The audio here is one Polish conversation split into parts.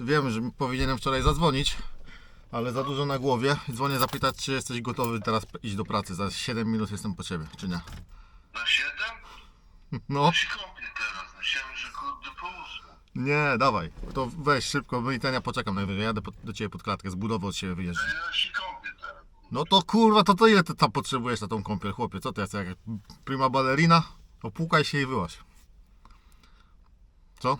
wiem, że powinienem wczoraj zadzwonić, ale za dużo na głowie. Dzwonię zapytać, czy jesteś gotowy teraz iść do pracy. Za 7 minut jestem po ciebie, czy nie? Na 7? No, Ja się kąpię teraz. Myślałem, że kurde po ósmą. nie, dawaj. To weź szybko, myjten, ja poczekam najwyżej. Jadę po, do ciebie pod klatkę, z budowy od siebie wyjeżdżę. Ja się kąpię teraz. No to kurwa, to, to ile ty tam potrzebujesz na tą kąpiel, chłopie? Co ty jesteś, jak prima ballerina? Opłukaj się i wyłaź. Co?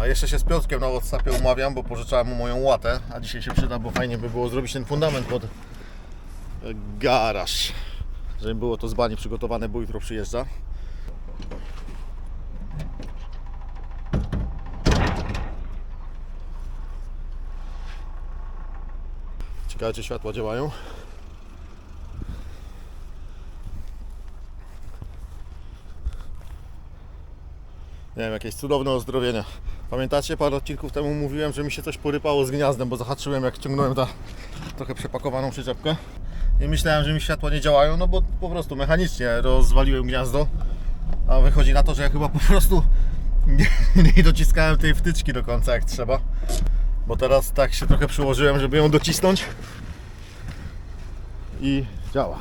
A jeszcze się z Piotrkiem na Whatsappie umawiam, bo pożyczałem mu moją łatę, a dzisiaj się przyda, bo fajnie by było zrobić ten fundament pod e, garaż. Żeby było to z bani przygotowane, bo jutro przyjeżdża. Ciekawe, czy światła działają. Nie wiem, jakieś cudowne ozdrowienie. Pamiętacie, parę odcinków temu mówiłem, że mi się coś porypało z gniazdem, bo zahaczyłem jak ciągnąłem ta trochę przepakowaną przyczepkę. I myślałem, że mi światła nie działają, no bo po prostu mechanicznie rozwaliłem gniazdo. A wychodzi na to, że ja chyba po prostu nie, nie dociskałem tej wtyczki do końca jak trzeba. Bo teraz tak się trochę przyłożyłem, żeby ją docisnąć. I działa.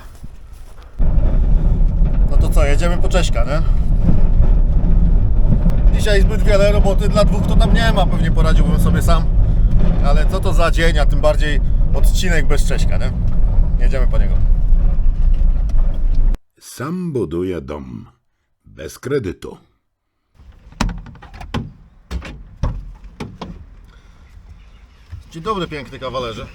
No to co, jedziemy po Cześka, nie? Dzisiaj zbyt wiele roboty dla dwóch to tam nie ma, pewnie poradziłbym sobie sam. Ale co to za dzień, a tym bardziej odcinek bez Cześka, nie? Jedziemy po niego. Sam buduje dom. Bez kredytu. Dzień dobry, piękny kawalerze.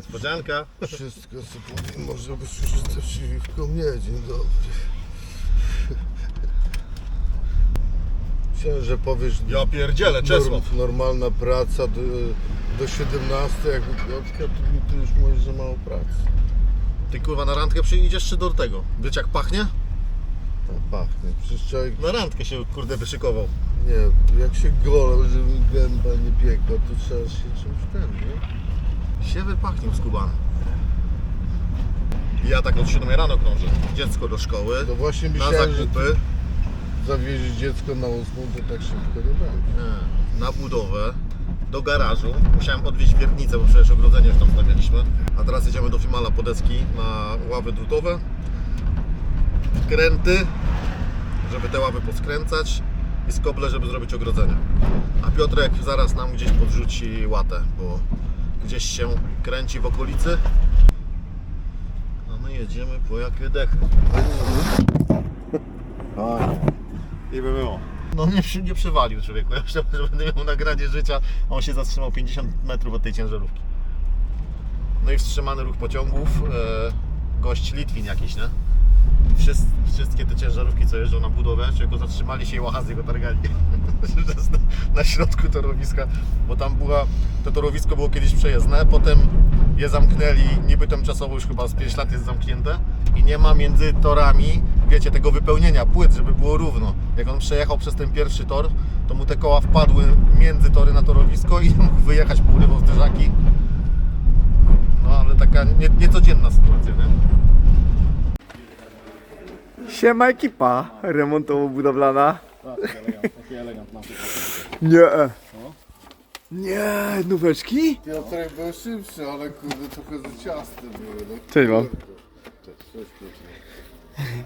Niespodzianka. Wszystko co powiem, może być użyte przeciwko mnie. Dzień dobry. Myślałem, że powiesz Ja pierdzielę, Czesław. norm, normalna praca do, do 17, jakby Piotrka, to mi tu już mówisz, że mało pracy. Ty kurwa na randkę przyjdziesz czy do tego? Wiesz jak pachnie? Tak pachnie. Przecież człowiek, Na randkę się kurde wyszykował. nie, jak się golał, żeby mi gęba nie piekła, to trzeba się czymś ten, nie? Się wypachnił skubany. Ja tak od 7 rano krążę. Dziecko do szkoły, No właśnie na myślałem, że zakupy, zawieźć dziecko na ósmą, to tak szybko nie będzie. nie, na budowę, do garażu. Musiałem odwieźć wiertnicę, bo przecież ogrodzenie już tam stawialiśmy. A teraz jedziemy do Fimala po deski na ławy drutowe. Kręty, żeby te ławy poskręcać i skoble, żeby zrobić ogrodzenie. A Piotrek zaraz nam gdzieś podrzuci łatę, bo gdzieś się kręci w okolicy. A my jedziemy po jakie dechy. I by było. No nie, nie przywalił człowieku. Ja myślałem, że będę miał nagranie życia, a on się zatrzymał 50 metrów od tej ciężarówki. No i wstrzymany ruch pociągów. E, gość Litwin jakiś, nie? Wszystkie te ciężarówki, co jeżdżą na budowę, czego zatrzymali się i łachazy go targali. Na, środku torowiska, bo tam była, to torowisko było kiedyś przejezdne, potem je zamknęli, niby tymczasowo już chyba z 5 lat jest zamknięte i nie ma między torami, wiecie, tego wypełnienia płyt, żeby było równo. Jak on przejechał przez ten pierwszy tor, to mu te koła wpadły między tory na torowisko i mógł wyjechać, pourywał zderzaki. No ale taka nie, niecodzienna sytuacja, nie? Siema ekipa remontowo-budowlana. Nie. Nie, nóweczki? Piotrek był szybszy, ale kurde trochę za ciasne były. No, Cześć wam. Cześć, cześć.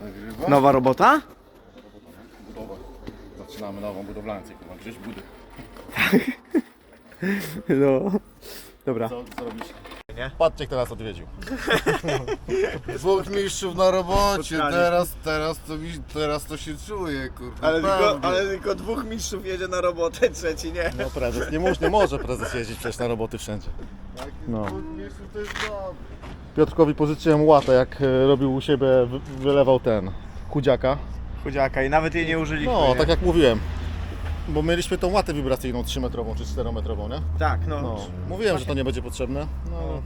Nagrywa? Nowa robota? Zaczynamy nową budowlancję, chyba gdzieś budy. No. Dobra. Co, co robisz? Nie? Patrzcie, kto nas odwiedził. Dwóch mistrzów na robocie, Spotkanie. teraz, teraz, to, mi, teraz to się czuje, kurde. Ale tylko, naprawdę. ale tylko dwóch mistrzów jedzie na robotę, trzeci nie. No prezes, nie, może, nie może prezes jeździć przecież na roboty wszędzie. Takich no. dwóch mistrzów to jest dobre. Piotrkowi pożyczyłem łatę, jak e, robił u siebie, wy- wylewał ten chudziaka. Chudziaka i nawet jej nie użyliśmy. No, nie? tak jak mówiłem. Bo mieliśmy tą łatę wibracyjną 3-metrową czy 4-metrową, nie? Tak, no. No, mówiłem, że to nie będzie potrzebne. No,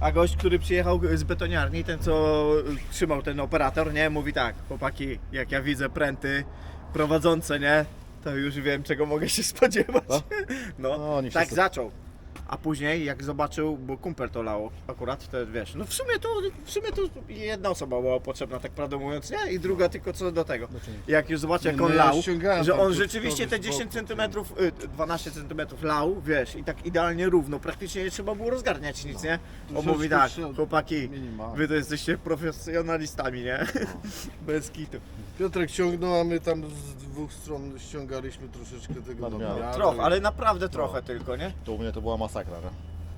A gość, który przyjechał z betoniarni, ten co trzymał ten operator, nie? Mówi tak, chłopaki, jak ja widzę pręty prowadzące, nie? To już wiem, czego mogę się spodziewać. No, No, oni tak wszyscy- zaczął. A później jak zobaczył, bo kumpel to lał akurat, to wiesz, no w sumie to, w sumie to jedna osoba była potrzebna, tak prawdę mówiąc, nie? I druga tylko co do tego. Jak już zobaczył jak on no lał, że on rzeczywiście te tobą z 10 boku, cm, y, 12 cm lał, wiesz, i tak idealnie równo, praktycznie nie trzeba było rozgarniać nic, nie? On mówi tak, chłopaki, wy to jesteście profesjonalistami, nie? Bez kitu. Piotrek ciągnął, a my tam z dwóch stron ściągaliśmy troszeczkę tego Nadmiaru. Trochę, ale naprawdę trochę tylko, nie? To u mnie to była masakra?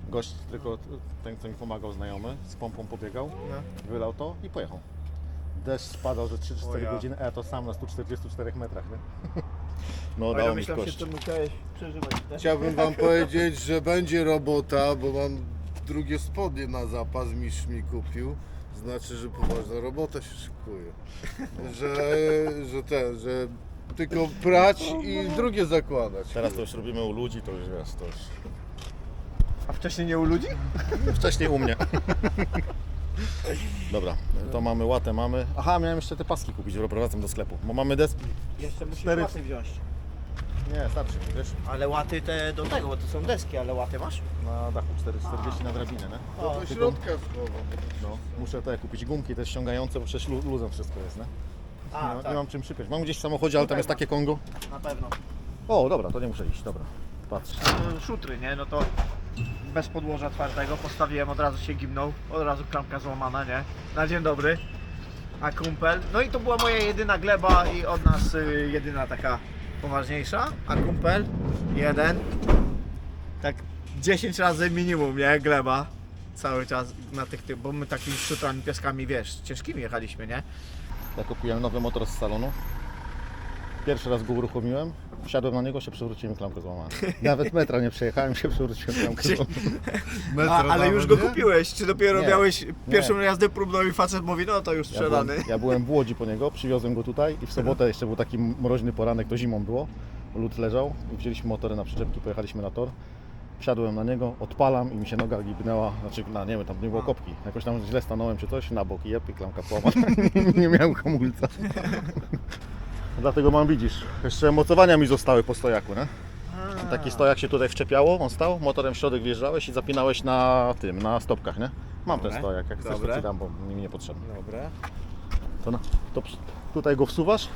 Gość tylko, ten co mi pomagał znajomy, z pompą pobiegał, No. wylał to i pojechał. Deszcz spadał ze 3-4 O ja. godziny, a ja to sam na 144 metrach, nie? No dało mi że to musiałeś przeżywać. nie? Chciałbym wam powiedzieć, że będzie robota, bo mam drugie spodnie na zapas, mistrz mi kupił. Znaczy, że poważna robota się szykuje. Że, że ten, że tylko prać i drugie zakładać. Teraz to już robimy u ludzi, to już wiesz, to już... A wcześniej nie u ludzi? Wcześniej u mnie. Dobra, to mamy łatę, mamy... Aha, miałem jeszcze te paski kupić, bo wracam do sklepu. Bo mamy deski... Jeszcze musisz Cztery- łaty wziąć. Nie, starczy wiesz? Ale łaty te do tego, bo to są deski, ale łaty masz? Na dachu 440 na drabinę, nie? Do środka schowam. No, muszę te kupić gumki te ściągające, bo przecież lu- luzem wszystko jest, nie? A, nie, tak. nie mam czym przypiąć. Mam gdzieś w samochodzie, ale tam jest takie Kongo. Na pewno. O, dobra, to nie muszę iść, dobra. Patrz. No, Szutry, nie? No to bez podłoża twardego postawiłem, od razu się gimnął, od razu klamka złamana, nie? Na dzień dobry. A kumpel, no i to była moja jedyna gleba i od nas y, jedyna taka poważniejsza, a kumpel jeden, tak 10 razy minimum, nie? Gleba. Cały czas na tych, tych bo my takimi szutrami, piaskami, wiesz, ciężkimi jechaliśmy, nie? Ja kupiłem nowy motor z salonu. Pierwszy raz go uruchomiłem, wsiadłem na niego, się przewróciłem klamkę złamałem. Nawet metra nie przejechałem, się przewróciłem klamkę złamałem. A, ale już go kupiłeś, czy dopiero Nie, miałeś pierwszą nie. jazdę próbną i facet mówi, no to już Ja byłem, sprzedany. ja byłem w Łodzi po niego, przywiozłem go tutaj i w sobotę jeszcze był taki mroźny poranek, to zimą było. Lód leżał i wzięliśmy motory na przyczepki, pojechaliśmy na tor. Wsiadłem na niego, odpalam i mi się noga gibnęła, znaczy, no, nie wiem, tam nie było kopki. Jakoś tam źle stanąłem czy coś, na bok i jep, i klamka połamana. nie miałem hamulca. Dlatego mam, widzisz, jeszcze mocowania mi zostały po stojaku, nie? Taki stojak się tutaj wczepiało, on stał, motorem w środek wjeżdżałeś i zapinałeś na tym, na stopkach, nie? Mam ten Dobre, stojak, jak chcesz to dobre. ci dam, bo mi niepotrzebny. Dobre. To, na, to przy- tutaj go wsuwasz,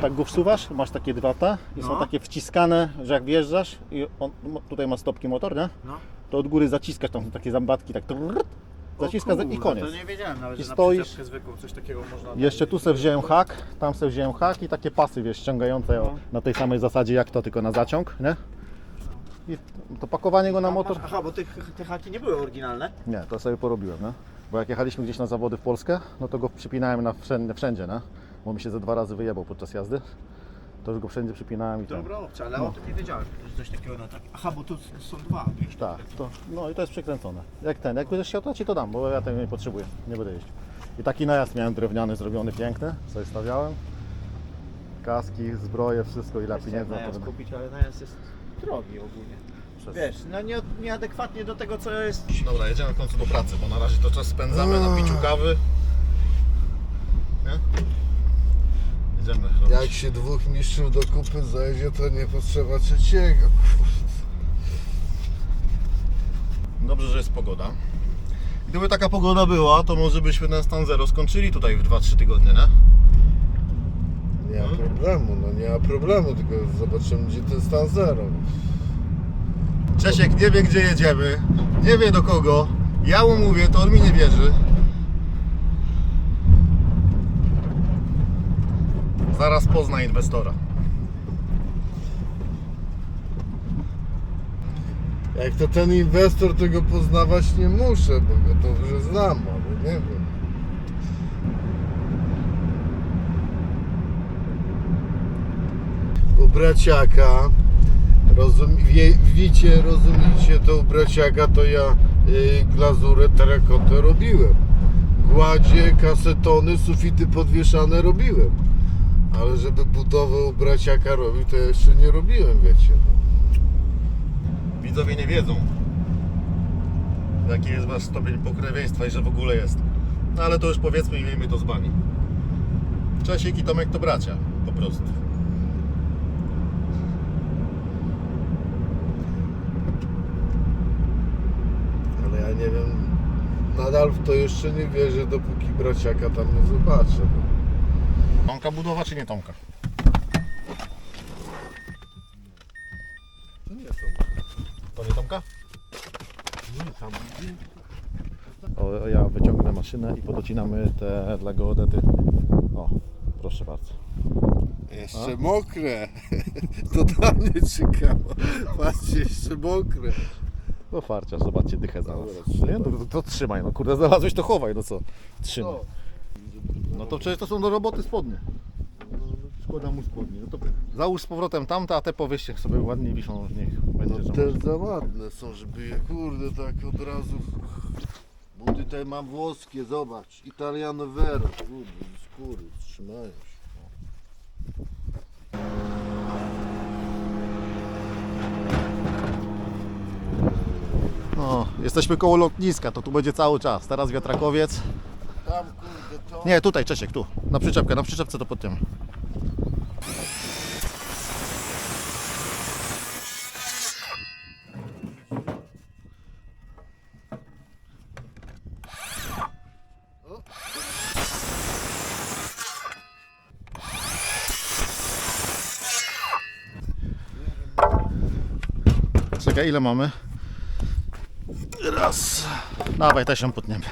tak go wsuwasz, masz takie dwa te i są No. takie wciskane, że jak wjeżdżasz i on, mo- tutaj ma stopki motor, nie? No. To od góry zaciskasz, tam są takie zębatki, tak trrrt, zaciskasz i koniec. To nie wiedziałem nawet, I że na stoisz- przyczepkę zwykłą coś takiego można... Jeszcze tu sobie wziąłem hak, tam sobie wziąłem hak i takie pasy, wiesz, ściągające No. na tej samej zasadzie jak to, tylko na zaciąg, nie? I to pakowanie go na motor, Aha, bo te, te haki nie były oryginalne. nie, to sobie porobiłem, nie? Bo jak jechaliśmy gdzieś na zawody w Polskę, no to go przypinałem na wszędzie, wszędzie nie? Bo mi się ze dwa razy wyjebał podczas jazdy. To już go wszędzie przypinałem i tak. Dobra opcja, ale o tym nie wiedziałem, że coś takiego na tak. Aha, bo tu są dwa, wiesz? Tak, to, no i to jest przykręcone. Jak ten, jak będziesz chciał, to ci to dam, bo ja tego nie potrzebuję, nie będę jeździć. I taki najazd miałem drewniany, zrobiony, piękny, sobie stawiałem. Kaski, zbroje, wszystko, ile pieniędzy na najazd to kupić, ale najazd jest drogi ogólnie. Wiesz, no nie, nieadekwatnie do tego, co jest... Dobra, jedziemy w końcu do pracy, bo na razie to czas spędzamy na piciu kawy. Nie? Jedziemy robić. Jak się dwóch mistrzów do kupy zajdzie, to nie potrzeba trzeciego. Dobrze, że jest pogoda. Gdyby taka pogoda była, to może byśmy ten stan zero skończyli tutaj w 2-3 tygodnie, nie? Nie ma problemu, no nie ma problemu, tylko zobaczymy gdzie ten stan zero. Czesiek nie wie gdzie jedziemy, nie wie do kogo. Ja mu mówię, to on mi nie wierzy. Zaraz pozna inwestora. Jak to ten inwestor, to go poznawać nie muszę, bo go dobrze znam, ale nie wiem. U braciaka, rozum, wie, wiecie, rozumiecie, to u braciaka to ja y, glazurę terakotę robiłem. Gładzie, kasetony, sufity podwieszane robiłem. Ale żeby budowę u braciaka robił, to ja jeszcze nie robiłem, wiecie. No. Widzowie nie wiedzą, jaki jest wasz stopień pokrewieństwa i że w ogóle jest. No ale to już powiedzmy i miejmy to z bani. Czesiek i Tomek to bracia, po prostu. nie wiem, nadal w to jeszcze nie wierzę, dopóki braciaka tam nie zobaczę. Tomka budowa czy nie Tomka? To nie są. To nie Tomka? Nie, tam O, ja wyciągnę maszynę i podocinamy te dla geodety. O, proszę bardzo. Jeszcze mokre. To dla mnie ciekawe. Patrzcie, jeszcze mokre. Do farcia, zobaczcie, dychę znalazł. Dobra, trzymaj. Nie, no, to, to trzymaj, no kurde, znalazłeś to chowaj, no co? Trzymaj. No. No to przecież to są do roboty spodnie. Szkoda mu spodnie. No to załóż z powrotem tamte, a te powieście sobie ładnie wiszą, niech będzie. No też za ładne są, żeby je kurde tak od razu. Buty te mam włoskie, zobacz. Italiano Vero, kurde, skóry, trzymają się. No, jesteśmy koło lotniska, to tu będzie cały czas. Teraz wiatrakowiec. Tam kurde to. Nie, tutaj Czesiek, tu. Na przyczepkę, na przyczepce to pod tym. Czekaj, ile mamy? Raz. Dawaj, też ją potniemy.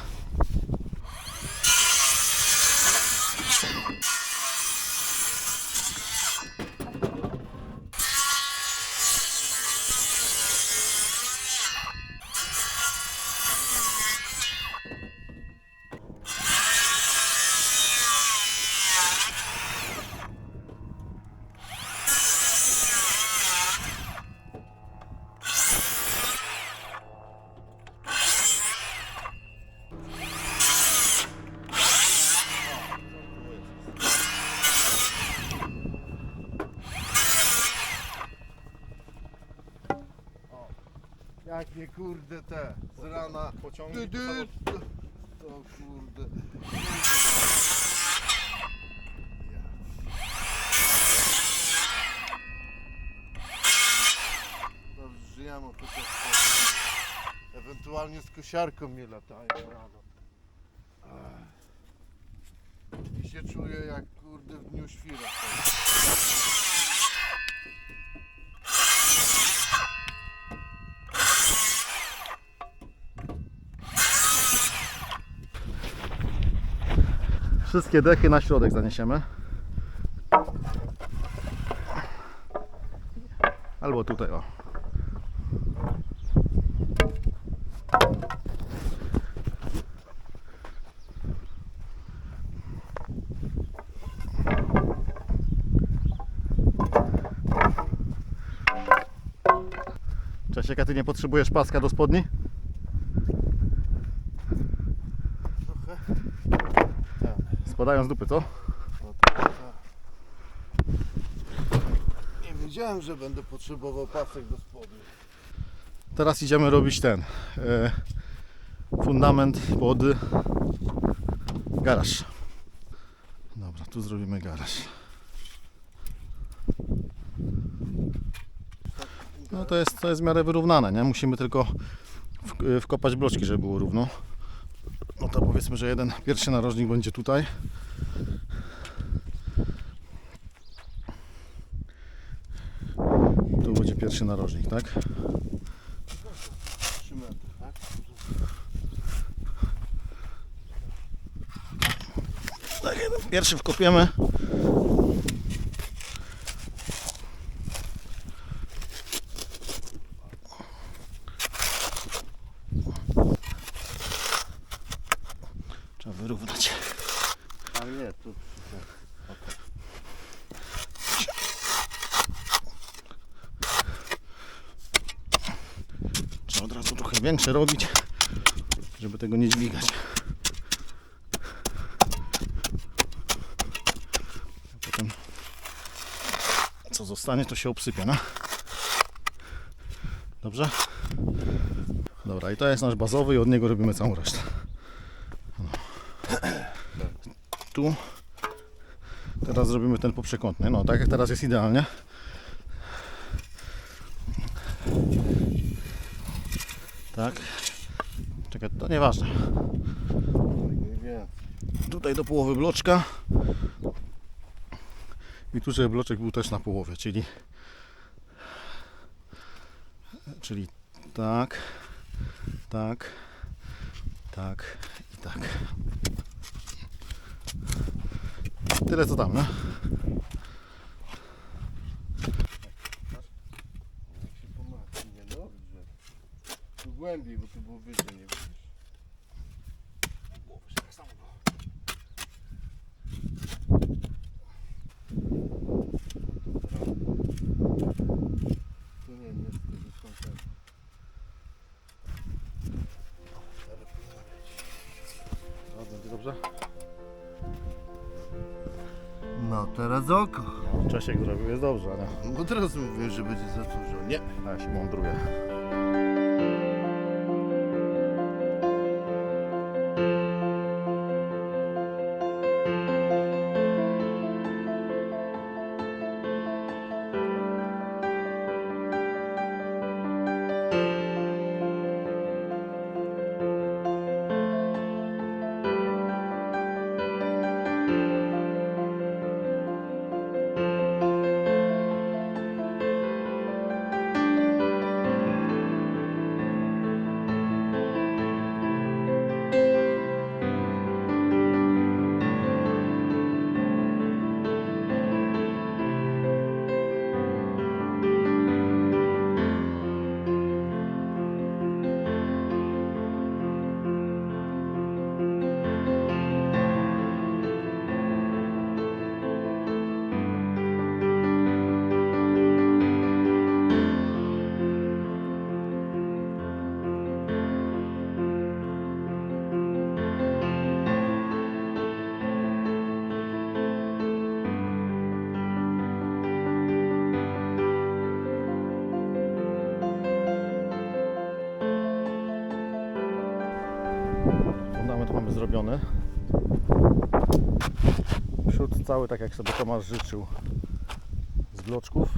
Jakie kurde te z rana. Pociągi Ty, to to, kurde. Dobrze, że ja mam tylko Ewentualnie z kosiarką nie latają rano. I się czuję jak kurde w dniu świra. Wszystkie dechy na środek zaniesiemy. Albo tutaj, o. A ty nie potrzebujesz paska do spodni? Spadają z dupy, co? No to. Nie wiedziałem, że będę potrzebował pasek do spodni. Teraz idziemy robić ten e, fundament pod garaż. Dobra, tu zrobimy garaż. No to jest, to jest w miarę wyrównane, nie? Musimy tylko w, wkopać bloczki, żeby było równo. No to powiedzmy, że jeden pierwszy narożnik będzie tutaj. Tu będzie pierwszy narożnik, tak? 3 metry, tak? Tak, pierwszy wkopiemy. Trzeba wyrównać. A nie, tu. Trzeba od razu trochę większe robić, żeby tego nie dźwigać. A potem co zostanie, to się obsypie, no. Dobrze? Dobra, i to jest nasz bazowy i od niego robimy całą resztę. No. Tu teraz zrobimy ten poprzekątny. No, tak jak teraz jest idealnie. Tak. Czekaj, to nieważne. Tutaj do połowy bloczka. I tu, żeby bloczek był też na połowie, czyli czyli tak, tak, tak i tak. Tyle co tam, no? Jak się pomaga, nie dobrze. Tu głębiej, bo tu było wyżej, nie widzisz? Tu nie, nie, tu są te. Bardzo dobrze. No teraz oko. Czesiek zrobił, jest dobrze, ale Bo teraz mówiłem, że będzie za dużo. Nie. ja się mądruję. Zrobiony. Przód cały tak jak sobie Tomasz życzył z bloczków.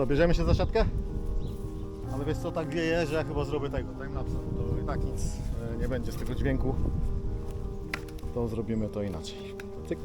Co, bierzemy się za siatkę? Ale wiesz co, tak wieje, że ja chyba zrobię tego, timelapsa. To i tak nic e, nie będzie z tego dźwięku. To zrobimy to inaczej. Cyk.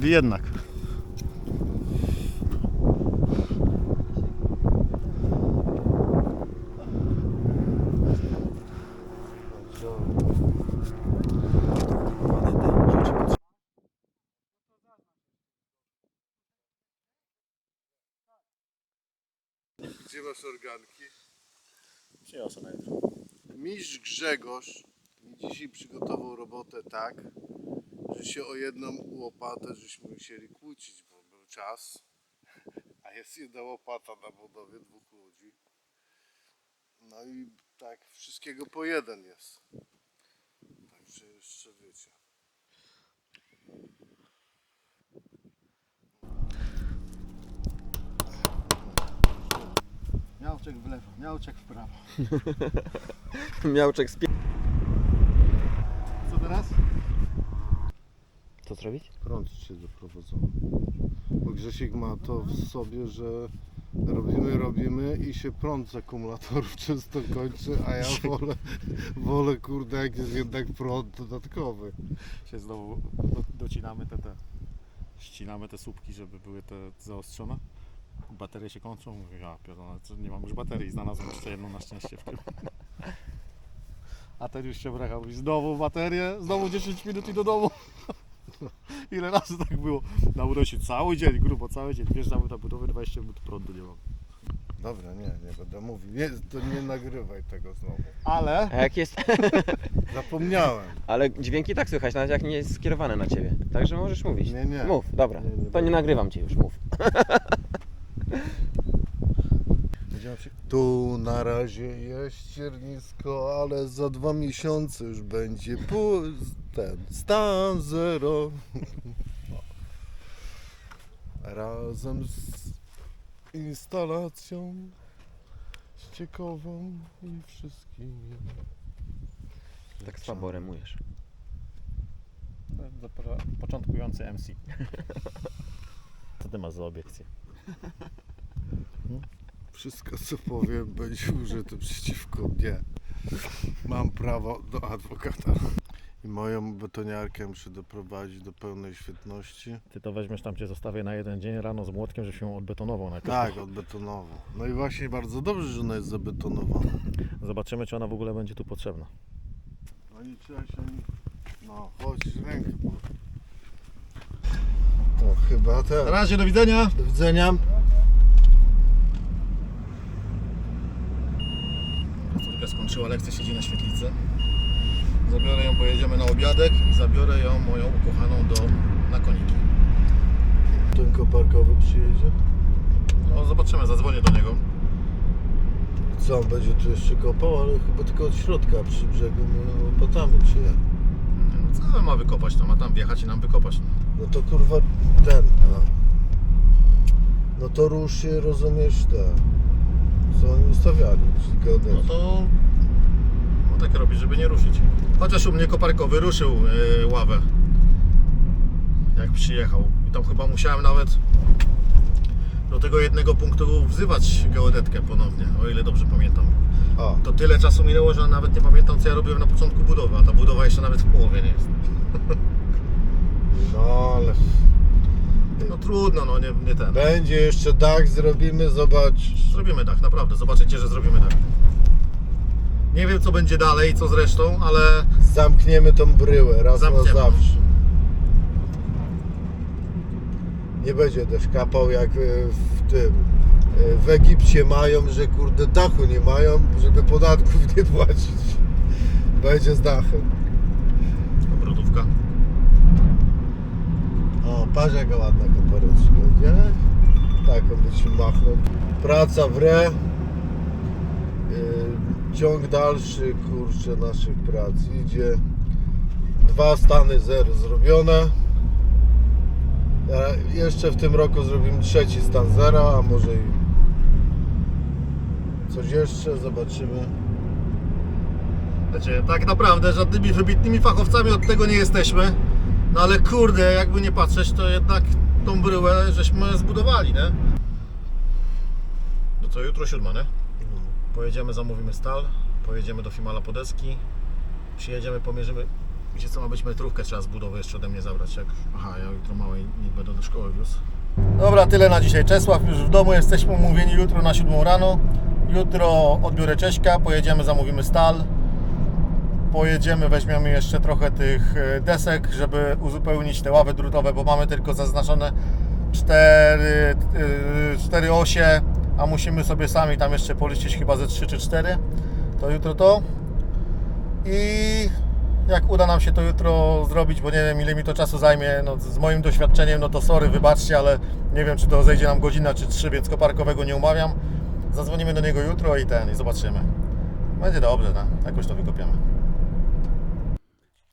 Czyli jednak. gdzie masz organki? Przyniosę na jutro. Mistrz Grzegorz mi dzisiaj przygotował robotę tak, że się o jedną łopatę żeśmy musieli kłócić, bo był czas, a jest jedna łopata na budowie dwóch ludzi. No i tak wszystkiego po jeden jest. Także jeszcze wiecie. Miałczek w lewo, miałczek w prawo. Miałczek z pie... Co teraz? Co zrobić? Prąd się doprowadzony. Bo Grzesiek ma to w sobie, że robimy, robimy i się prąd z akumulatorów często kończy, a ja wolę, wolę kurde jak jest jednak prąd dodatkowy. Się znowu do, docinamy te, te, ścinamy te słupki, żeby były te zaostrzone. Baterie się kończą. Mówię, ja pierdolę, nie mam już baterii. Znalazłem jeszcze jedną na szczęście w tym. A ten już się brechał. I znowu baterię, znowu 10 minut i do domu. Ile razy tak było? Na urosie cały dzień, grubo cały dzień. Wjeżdżamy na budowę, 20 minut prądu nie mam. Dobra, nie, nie będę mówił. Nie, to nie nagrywaj tego znowu. Ale A jak jest... Zapomniałem. Ale dźwięki tak słychać, nawet jak nie jest skierowane na ciebie. Także możesz mówić. Nie, nie. Mów, dobra. Nie, nie to nie nagrywam cię już, mów. będziemy przy... Tu na razie jest ciernisko, ale za dwa miesiące już będzie ten stan zero. Razem z instalacją ściekową i wszystkimi. Tak słabo remujesz. Początkujący MC. Co ty masz za obiekcję? Wszystko co powiem będzie użyte przeciwko mnie. Mam prawo do adwokata. I moją betoniarkę muszę doprowadzić do pełnej świetności. Ty to weźmiesz tam, cię zostawię na jeden dzień rano z młotkiem, żebyś ją odbetonował najpierw. Tak, odbetonował. No i właśnie bardzo dobrze, że ona jest zabetonowana. Zobaczymy, czy ona w ogóle będzie tu potrzebna. No i trzeba się... No, chodź, rękę. To chyba ten. razie, do widzenia! Do widzenia. Skończyła lekcję, siedzi na świetlicy. Zabiorę ją, pojedziemy na obiadek i zabiorę ją, moją ukochaną, do, na koniki. Ten koparkowy przyjedzie. No zobaczymy, zadzwonię do niego. Co, on będzie tu jeszcze kopał, ale chyba tylko od środka przy brzegu no, łopatami, czy nie? No, Co ma wykopać? To ma tam wjechać i nam wykopać. No. No to kurwa ten. A. No to rusz się, rozumiesz, te. Czyli No to no tak robi, żeby nie ruszyć. Chociaż u mnie koparkowy ruszył yy, ławę. Jak przyjechał. I tam chyba musiałem nawet do tego jednego punktu wzywać geodetkę ponownie, o ile dobrze pamiętam. A, To tyle czasu minęło, że nawet nie pamiętam co ja robiłem na początku budowy, a ta budowa jeszcze nawet w połowie nie jest. no ale No trudno, no nie, nie ten. będzie jeszcze dach, zrobimy, zobacz. Zrobimy tak, naprawdę. Zobaczycie, że zrobimy tak. Nie wiem co będzie dalej, co zresztą, ale Zamkniemy tą bryłę raz Zamkniemy. na zawsze. Nie będzie deszcz kapał jak e, w tym. e, W Egipcie mają, że kurde dachu nie mają, żeby podatków nie płacić. Będzie z dachem. brudówka. O, patrz jaka ładna kopareczka, nie? Tak, on by ci machnął. Praca w re. Yy, ciąg dalszy, kurczę, naszych prac idzie. Dwa stany zero zrobione. E, Jeszcze w tym roku zrobimy trzeci stan zera, a może i coś jeszcze, zobaczymy. Znaczy, tak naprawdę żadnymi wybitnymi fachowcami od tego nie jesteśmy. No ale kurde, jakby nie patrzeć, to jednak tą bryłę żeśmy zbudowali, nie? No to jutro siódma, nie? Pojedziemy, zamówimy stal, pojedziemy do Fimala Podeski, przyjedziemy, pomierzymy, gdzie co ma być metrówkę, trzeba z budowy jeszcze ode mnie zabrać, jak... Aha, ja jutro małej nie będę do szkoły wiózł. Dobra, tyle na dzisiaj. Czesław już w domu, jesteśmy umówieni jutro na 7 rano. Jutro odbiorę Cześka, pojedziemy, zamówimy stal. Pojedziemy, weźmiemy jeszcze trochę tych e, desek, żeby uzupełnić te ławy drutowe, bo mamy tylko zaznaczone 4, 4 osie, a musimy sobie sami tam jeszcze policzyć chyba ze 3 czy 4. To jutro to. I jak uda nam się to jutro zrobić, bo nie wiem ile mi to czasu zajmie, no, z moim doświadczeniem, no to sorry, wybaczcie, ale nie wiem czy to zejdzie nam godzina czy trzy, więc koparkowego nie umawiam. Zadzwonimy do niego jutro i ten, i zobaczymy. Będzie dobrze, no? jakoś to wykopiemy.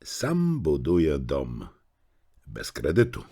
Sam buduje dom. Bez kredytu.